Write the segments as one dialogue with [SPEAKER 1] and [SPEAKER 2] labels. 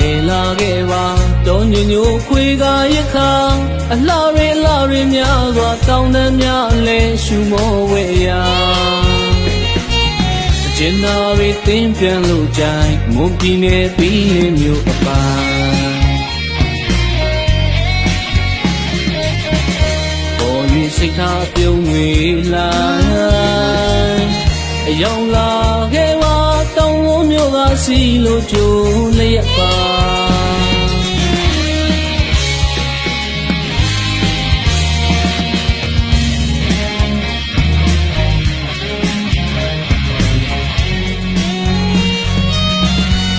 [SPEAKER 1] လေလာခဲ့ပါတောညညိုခွေကရခါအလှရေလှရေများစွာတောင်းတမ်းများလဲရှူမောဝဲရာအကျဉ်းသားတွေတင်းပြန်လို့ကြိုင်မွန်ပြည်နယ်ပြည်လင်းမျိုးအပိုင်းပေါ်ရင်စိတ်ထားပြုံးဝေလာအယောင်လာခဲ့ပါတောင်းဝမျိုးက စီလို့ကြိုးလျက်ပါ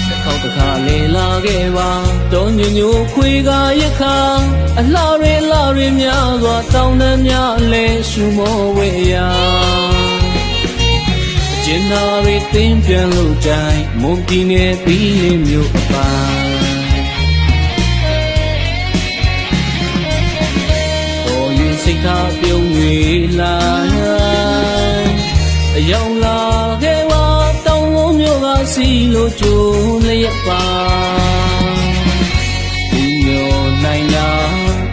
[SPEAKER 1] တစ်ခေါက်တစ်ခါလေလာခဲ့ပါတောညညိုခွေကရခါအလှရေလှရေများစွာတောင်းတမ်းများလဲရှူမောဝဲရာ အကျဉ်းသားတွေတင်းပြန်လို့ကြိုင်မွန်ပြည်နယ်ပြည်လင်းမျိုးအပိုင်းပေါ်ရင်စိတ်ထားပြုံးနေလာအယောင်လာခဲ့ပါတောင်းဝမျိုးကစီလို့ကြိုးလျက်ပါဒီမျိုးနိုင်တာ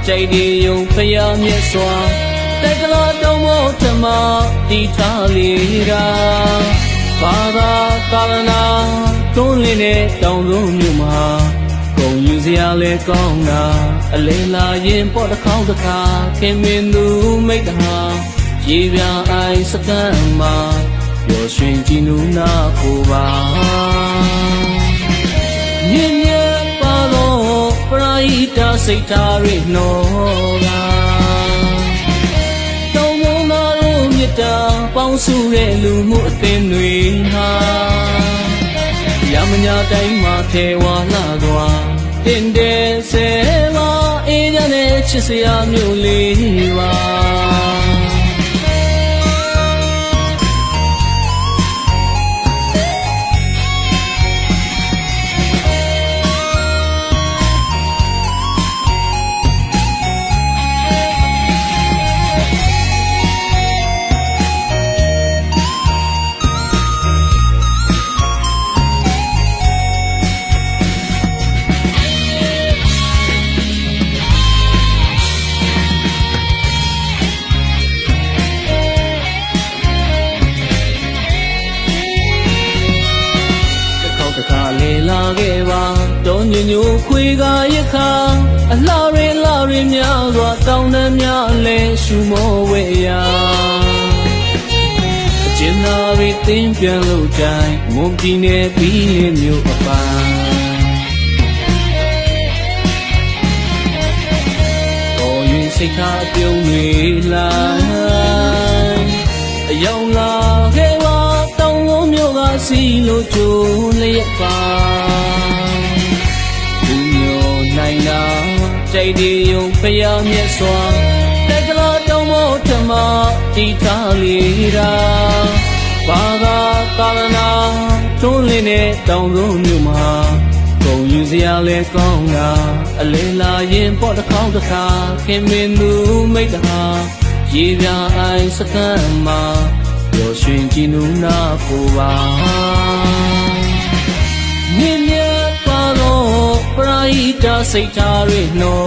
[SPEAKER 1] ကြိုက်ဒီယုံဖျားမြတ်စွာတက်ကလာတော င်းမို့ထမတီထားလေတာဘာသာသာလနာတွန်းလင်းတဲ့တောင်စုံမြို့မှာကုန်ယူစရာလဲကောင်းတာအလဲလာရင်ပေါ်တစ်ခေါက်တစ်ခါခင်မင်းသူမိတ်တဟာရေပြအိုင်စကန်မှာပျော်ရွှင်ကြည်နူးနာကိုပါမြင့်မြတ်ပါတော့ပရိဒစိတ်ဓာတ်ရနှောက င်းစုတဲ့လူမှုအသင်းတွေဟာရမညာတိုင်းမှာထေဝါလာသွားတင်တဲ့ဆယ်ပါအေးကြတဲ့ချစ်စရာမျိုးလေးပါ တောညညိုခွေကရခါအလှရေလှရေများစွာတောင်းတမ်းများလဲရှူမောဝဲရာအကျဉ်းသားတွေတင်းပြန်လို့ကြိုင်မွန်ပြည်နယ်ပြည်လင်းမျိုးအပိုင်းပေါ်ရင်စိတ်ထားပြုံးနေလာအယောင်လာခဲ့ပါတောင်းဝမျိုးကစီလို့ကြိုးလျက်ပါ ဒီယုံဖျားမြတ်စွာတက်ကလာတောင်းမို့ထမတီထားလေတာဘာသာသာလနာတွန်းလင်းတဲ့တောင်စုံမြို့မှာကုန်ယူစရာလဲကောင်းတာအလဲလာရင်ပေါ့တစ်ခေါက်တစ်ခါခင်မင်းသူမိတ်တဟာရေပြအိုင်စကန်မှာပျော်ရွှင်ကြည်နူးနာကိုပါ ရိဒစိတ်ဓာတ်ရနှော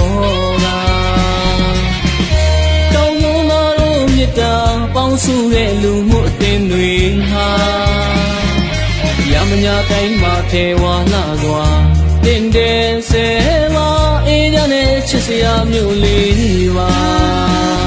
[SPEAKER 1] ကတောင်းမနာတို့မြတ်တာပေါင်းစုတဲ့လူမှုအသင်းတွေဟာရမညာတိုင်းမှာထေဝါလာစွာတင်တဲ့ဆဲမအေးကြတဲ့ချစ်စရာမျိုးလေးပါ